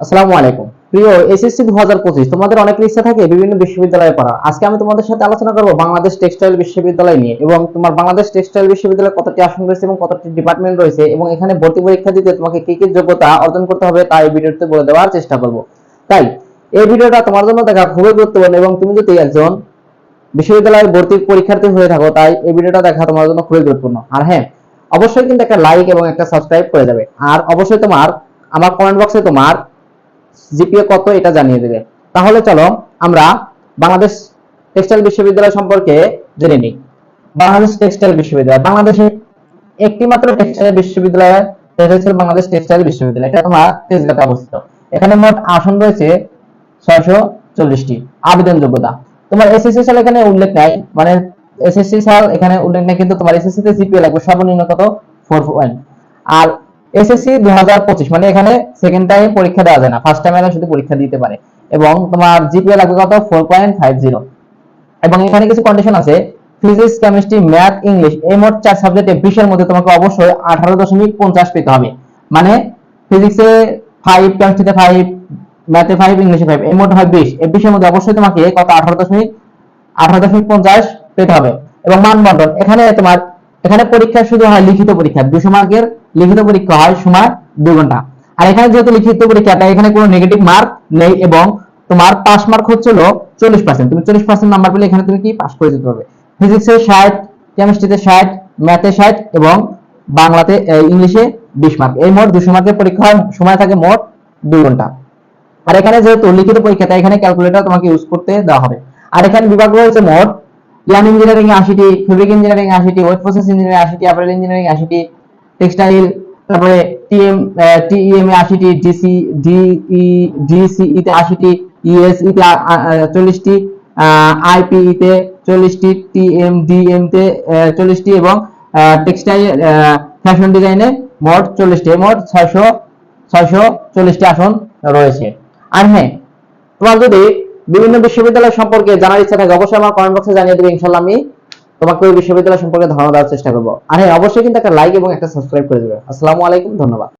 আসসালামু আলাইকুম। প্রিয় এসএসসি দু হাজার পঁচিশ, তোমাদের অনেক ইচ্ছা থাকে বিভিন্ন বিশ্ববিদ্যালয়ে পড়ার। আজকে আমি তোমাদের সাথে আলোচনা করব বাংলাদেশ টেক্সটাইল বিশ্ববিদ্যালয় নিয়ে এবং তোমার বাংলাদেশ টেক্সটাইল বিশ্ববিদ্যালয়ে কতটি আসন রয়েছে এবং কতটি ডিপার্টমেন্ট রয়েছে এবং এখানে ভর্তি পরীক্ষা দিতে তোমাকে কি কি যোগ্যতা অর্জন করতে হবে তা এই ভিডিওতে বলে দেওয়ার চেষ্টা করব। তাই, এই ভিডিওটা তোমার জন্য দেখা খুবই গুরুত্বপূর্ণ এবং তুমি যদি একজন বিশ্ববিদ্যালয়ের ভর্তি পরীক্ষার্থী হয়ে থাকো, তাই এই ভিডিওটা দেখা তোমার জন্য খুবই গুরুত্বপূর্ণ। আর হ্যাঁ অবশ্যই কিন্তু একটা লাইক এবং একটা সাবস্ক্রাইব করে যাবে আর অবশ্যই তোমার, আমার কমেন্ট বক্সে তোমার জিপিএ কত এটা জানিয়ে দেবে। তাহলে চলো আমরা বাংলাদেশ টেক্সটাইল বিশ্ববিদ্যালয় সম্পর্কে জেনে নিই। বাংলাদেশ টেক্সটাইল বিশ্ববিদ্যালয় বাংলাদেশের একটি মাত্র টেক্সটাইল বিশ্ববিদ্যালয় সেটা বাংলাদেশ টেক্সটাইল বিশ্ববিদ্যালয়। এটা তোমার তেজগাঁতে অবস্থিত। এখানে মোট আসন রয়েছে ছয়শো চল্লিশটি আবেদন যোগ্যতা তোমার এসএসসি সাল এখানে উল্লেখ নাই মানে এসএসসি সাল এখানে উল্লেখ নাই, কিন্তু তোমার এসএসসি তে জিপিএ লাগবে সর্বনিম্ন কত? ফোর পয়েন্ট আর এসএসসি দুই হাজার পঁচিশ মানে এখানে সেকেন্ড টাইম পরীক্ষা দেওয়া যায় না। ফার্স্ট টাইম এরা শুধু পরীক্ষা দিতে পারে। এবং তোমার জিপিএ লাগবে কত? ফোর পয়েন্ট ফাইভ জিরো এবং এখানে কিছু কন্ডিশন আছে। ফিজিক্স কেমিস্ট্রি ম্যাথ ইংলিশ এই মোট চার সাবজেক্টে বিশের মধ্যে তোমাকে অবশ্যই আঠারো দশমিক পঞ্চাশ পেতে হবে। মানে ফিজিক্সে ফাইভ কেমিস্ট্রিতে ফাইভ ম্যাথে ফাইভ ইংলিশে ফাইভ এই মোট হয় বিশ। এই বিশের মধ্যে অবশ্যই তোমাকে কত? আঠারো দশমিক আঠারো দশমিক পঞ্চাশ পেতে হবে। এবং মানবন্টন এখানে তোমার এখানে পরীক্ষা শুধু হয় লিখিত পরীক্ষা, দুশো মার্কের লিখিত পরীক্ষা হয় সময় দুই ঘণ্টা। আর এখানে যেহেতু লিখিত পরীক্ষা, তাই এখানে কোনো নেগেটিভ মার্ক নেই এবং তোমার পাস মার্ক হচ্ছিল চল্লিশ পার্সেন্ট তুমি চল্লিশ পার্সেন্ট নাম্বার পেলে এখানে তুমি কি পাস করে দিতে পারবে? ফিজিক্সে ষাট কেমিস্ট্রিতে ষাট ম্যাথে ষাট এবং বাংলাতে ইংলিশে বিশ মার্ক এই মোট দুশো মার্কের পরীক্ষা সময় থাকে মোট দুই ঘণ্টা। আর এখানে যেহেতু লিখিত পরীক্ষা, তাই এখানে ক্যালকুলেটর তোমাকে ইউজ করতে দেওয়া হবে। আর এখানে বিভাগ রয়েছে মোট ইয়ান ইঞ্জিনিয়ারিং আশিটি ফেব্রিক ইঞ্জিনিয়ারিং আশিটি ওয়েট প্রসেস ইঞ্জিনিয়ারিং আশিটি অ্যাপারেল ইঞ্জিনিয়ারিং আশিটি টেক্সটাইল তারপরে টিএম টিএম এ আশিটি ডিসি ডিই ডিসিই তে আশিটি ইএসই তে চল্লিশটি আইপিই তে চল্লিশটি টিএম ডিএম তে চল্লিশটি এবং টেক্সটাইল ফ্যাশন ডিজাইনে মোট চল্লিশটি, মোট ছয়শো ছয়শো চল্লিশটি আসন রয়েছে। আর হ্যাঁ তোমার যদি বিভিন্ন বিশ্ববিদ্যালয় সম্পর্কে জানার ইচ্ছা থাকে, অবশ্যই আমার কমেন্ট বক্সে জানিয়ে দেবে ইনশাল্লাহ আমি তোমাকে ওই বিশ্ববিদ্যালয় সম্পর্কে ধারণা দেওয়ার চেষ্টা করব। আর হ্যাঁ অবশ্যই কিন্তু একটা লাইক এবং একটা সাবস্ক্রাইব করে দেবে। আসসালামু আলাইকুম, ধন্যবাদ।